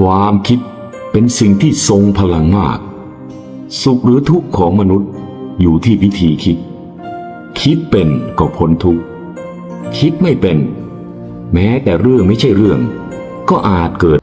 ความคิดเป็นสิ่งที่ทรงพลังมาก สุขหรือทุกข์ของมนุษย์อยู่ที่วิธีคิด คิดเป็นก็พ้นทุกข์ คิดไม่เป็น แม้แต่เรื่องไม่ใช่เรื่อง ก็อาจเกิด